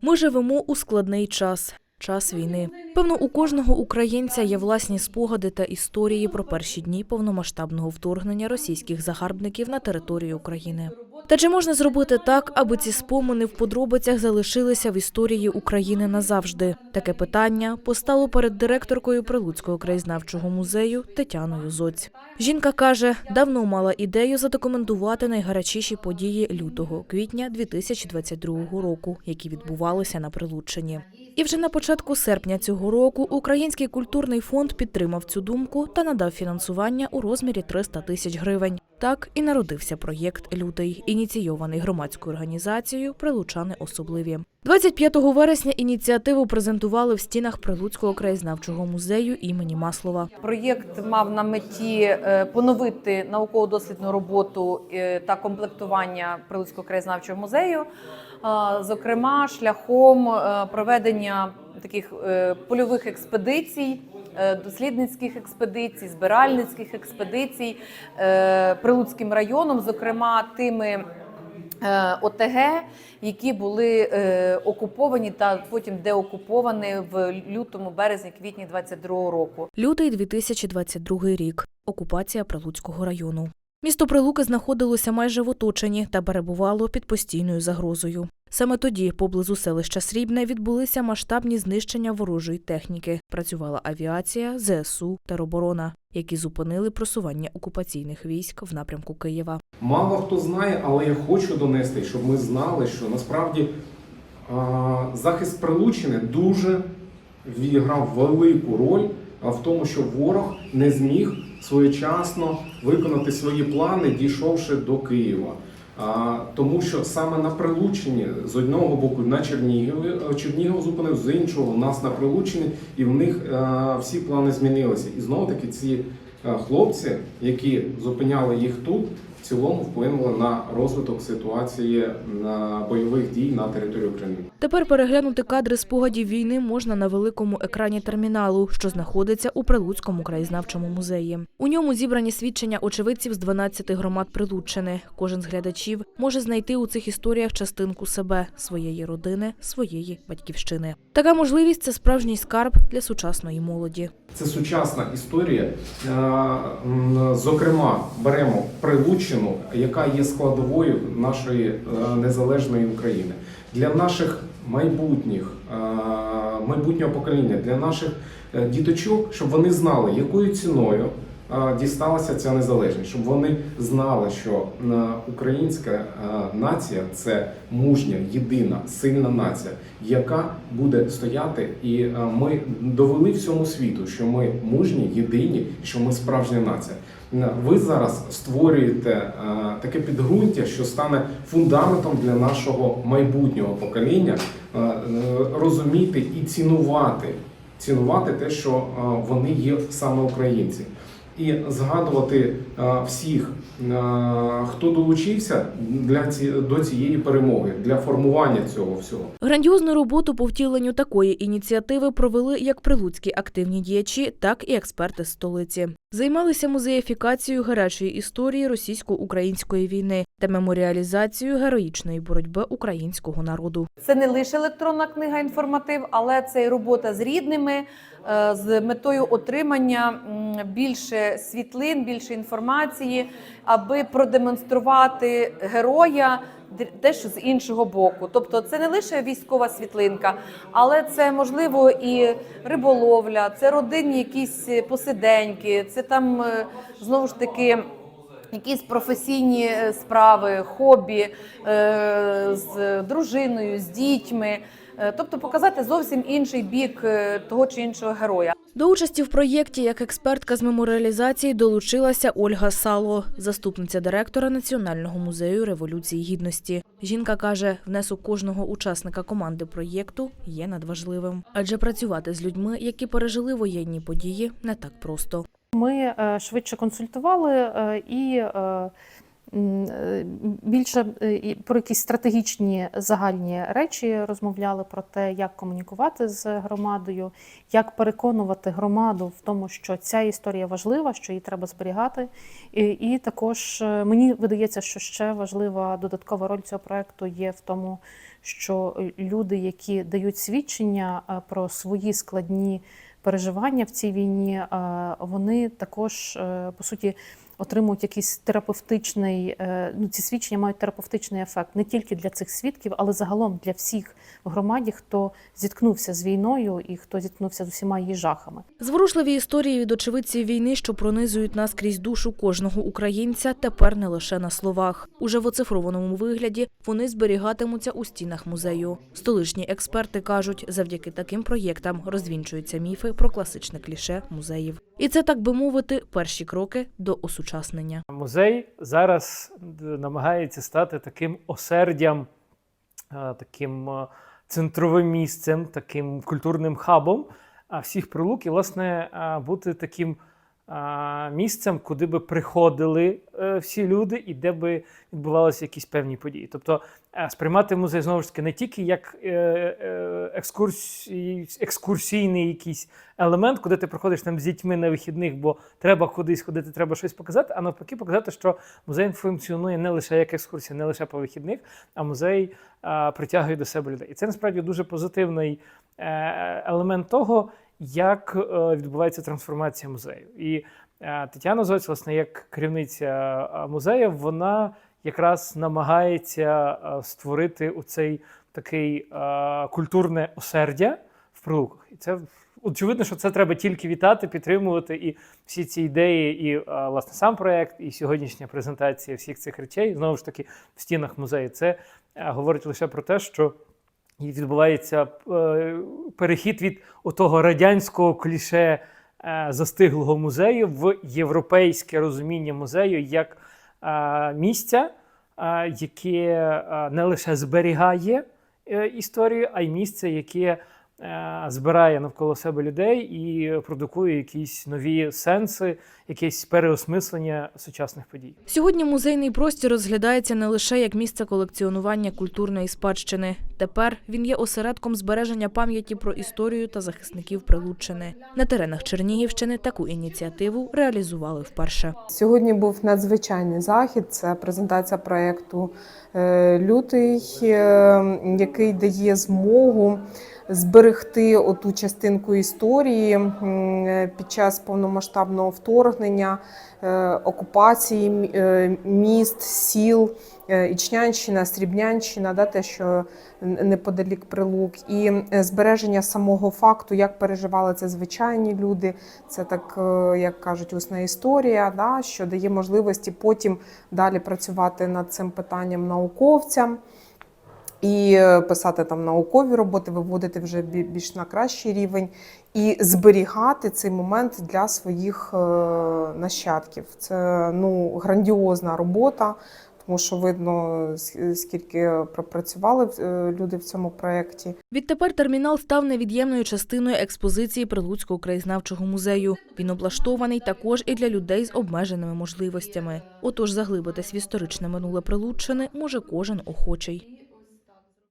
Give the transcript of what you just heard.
Ми живемо у складний час. Час війни. Певно, у кожного українця є власні спогади та історії про перші дні повномасштабного вторгнення російських загарбників на територію України. Та чи можна зробити так, аби ці спомини в подробицях залишилися в історії України назавжди? Таке питання постало перед директоркою Прилуцького краєзнавчого музею Тетяною Зоць. Жінка каже, давно мала ідею задокументувати найгарячіші події лютого квітня 2022 року, які відбувалися на Прилуччині. І вже на початку серпня цього року Український культурний фонд підтримав цю думку та надав фінансування у розмірі 300 тисяч гривень. Так і народився проєкт Лютий, ініційований громадською організацією Прилучани особливі. 25 вересня ініціативу презентували в стінах Прилуцького краєзнавчого музею імені Маслова. Проєкт мав на меті е, поновити науково-дослідну роботу е, та комплектування Прилуцького краєзнавчого музею, зокрема шляхом е, проведення таких е, польових експедицій. е, Дослідницьких експедицій, збиральницьких експедицій Прилуцьким районом, зокрема тими ОТГ, які були окуповані та потім деокуповані в лютому, березні, квітні 22 року. Лютий 2022 рік. Окупація Прилуцького району. Місто Прилуки знаходилося майже в оточенні та перебувало під постійною загрозою. Саме тоді, поблизу селища Срібне, відбулися масштабні знищення ворожої техніки. Працювала авіація, ЗСУ, тероборона, які зупинили просування окупаційних військ в напрямку Києва. Мало хто знає, але я хочу донести, щоб ми знали, що насправді захист Прилучини дуже відіграв велику роль а, в тому, що ворог не зміг своєчасно виконати свої плани, дійшовши до Києва. Тому що саме на Прилучині з одного боку на Чернігові е, Чернігов зупинив, з іншого у нас на Прилучині, і в них е, всі плани змінилися. І знову таки ці е, хлопці, які зупиняли їх тут, в цілому вплинули на розвиток ситуації на бойових дій на території України. Тепер переглянути кадри спогадів війни можна на великому екрані терміналу, що знаходиться у Прилуцькому краєзнавчому музеї. У ньому зібрані свідчення очевидців з 12 громад Прилуччини. Кожен з глядачів може знайти у цих історіях частинку себе, своєї родини, своєї батьківщини. Така можливість це справжній скарб для сучасної молоді. Це сучасна історія. Е, Зокрема, беремо Прилуччину, яка є складовою нашої е, незалежної України. Для наших майбутніх, е, майбутнього покоління, для наших е, діточок, щоб вони знали, якою ціною дісталася ця незалежність, щоб вони знали, що українська нація це мужня, єдина, сильна нація, яка буде стояти, і ми довели всьому світу, що ми мужні, єдині, що ми справжня нація. Е, Ви зараз створюєте е, таке підґрунтя, що стане фундаментом для нашого майбутнього покоління е, розуміти і цінувати, цінувати те, що вони є саме українці. І згадувати е, всіх, е, хто долучився для ці, до цієї перемоги, для формування цього всього. Грандіозну роботу по втіленню такої ініціативи провели як прилуцькі активні діячі, так і експерти з столиці. Займалися музеїфікацією гарячої історії російсько-української війни та меморіалізацією героїчної боротьби українського народу. Це не лише електронна книга інформатив, але це і робота з рідними з метою отримання більше світлин, більше інформації, аби продемонструвати героя дещо з іншого боку. Тобто, це не лише військова світлинка, але це можливо і риболовля, це родинні якісь посиденьки, це там е, знову ж таки. Якісь професійні е, справи, хобі е, з дружиною, з дітьми, Е, тобто показати зовсім інший бік е, того чи іншого героя. До участі в проєкті як експертка з меморіалізації долучилася Ольга Сало, заступниця директора Національного музею революції гідності. Жінка каже, внесок кожного учасника команди проєкту є надважливим, адже працювати з людьми, які пережили воєнні події, не так просто. Ми е, швидше консультували е, і е, е, більше е, про якісь стратегічні загальні речі розмовляли про те, як комунікувати з громадою, як переконувати громаду в тому, що ця історія важлива, що її треба зберігати. І, і також е, мені видається, що ще важлива додаткова роль цього проекту є в тому, що люди, які дають свідчення е, про свої складні переживання в цій війні, е, вони також е, по суті отримують якийсь терапевтичний, е, ну ці свідчення мають терапевтичний ефект не тільки для цих свідків, але загалом для всіх в громаді, хто зіткнувся з війною і хто зіткнувся з усіма її жахами. Зворушливі історії від очевидців війни, що пронизують нас крізь душу кожного українця, тепер не лише на словах. Уже в оцифрованому вигляді вони зберігатимуться у стінах музею. Столичні експерти кажуть, завдяки таким проєктам розвінчуються міфи про класичне кліше музеїв. І це, так би мовити, перші кроки до осучаснення. Музей зараз намагається стати таким осердям, е, таким е, центровим місцем, таким культурним хабом всіх прилук, і, власне, бути таким місцем, куди би приходили е, всі люди і де би відбувалися якісь певні події. Тобто е, сприймати музей знову ж таки не тільки як е, екскурсій, екскурсійний якийсь елемент, куди ти приходиш там з дітьми на вихідних, бо треба кудись ходити, треба щось показати, а навпаки, показати, що музей функціонує не лише як екскурсія, не лише по вихідних, а музей притягує до себе людей. І це насправді дуже позитивний елемент того, як е, відбувається трансформація музею. І е, Тетяна Зоць, власне, як керівниця е, музею, вона якраз намагається створити оцей такий е, культурне осердя в прилуках. І це очевидно, що це треба тільки вітати, підтримувати. І всі ці ідеї, і власне сам проект, і сьогоднішня презентація всіх цих речей знову ж таки в стінах музею. Це говорить лише про те, що і відбувається е, перехід від отого радянського кліше е, застиглого музею в європейське розуміння музею як е, місця, яке не лише зберігає історію, а й місце, яке збирає навколо себе людей і продукує якісь нові сенси, якесь переосмислення сучасних подій. Сьогодні музейний простір розглядається не лише як місце колекціонування культурної спадщини. Тепер він є осередком збереження пам'яті про історію та захисників Прилуччини. На теренах Чернігівщини таку ініціативу реалізували вперше. Сьогодні був надзвичайний захід. Це презентація проєкту е, Лютий, е, який дає змогу зберегти оту частинку історії е, під час повномасштабного вторгнення, окупації міст, сіл. Е, Ічнянщина, Срібнянщина, да, те, що неподалік прилук, і збереження самого факту, як переживали це звичайні люди, це так, е, як кажуть, усна історія, да, що дає можливості потім далі працювати над цим питанням науковцям і е, писати там наукові роботи, виводити вже більш на кращий рівень і зберігати цей момент для своїх нащадків. Це ну, грандіозна робота. Тому що видно, скільки пропрацювали е, люди в цьому проєкті. Відтепер термінал став невід'ємною частиною експозиції Прилуцького краєзнавчого музею. Він облаштований також і для людей з обмеженими можливостями. Отож, заглибитись в історичне минуле Прилуччини може кожен охочий.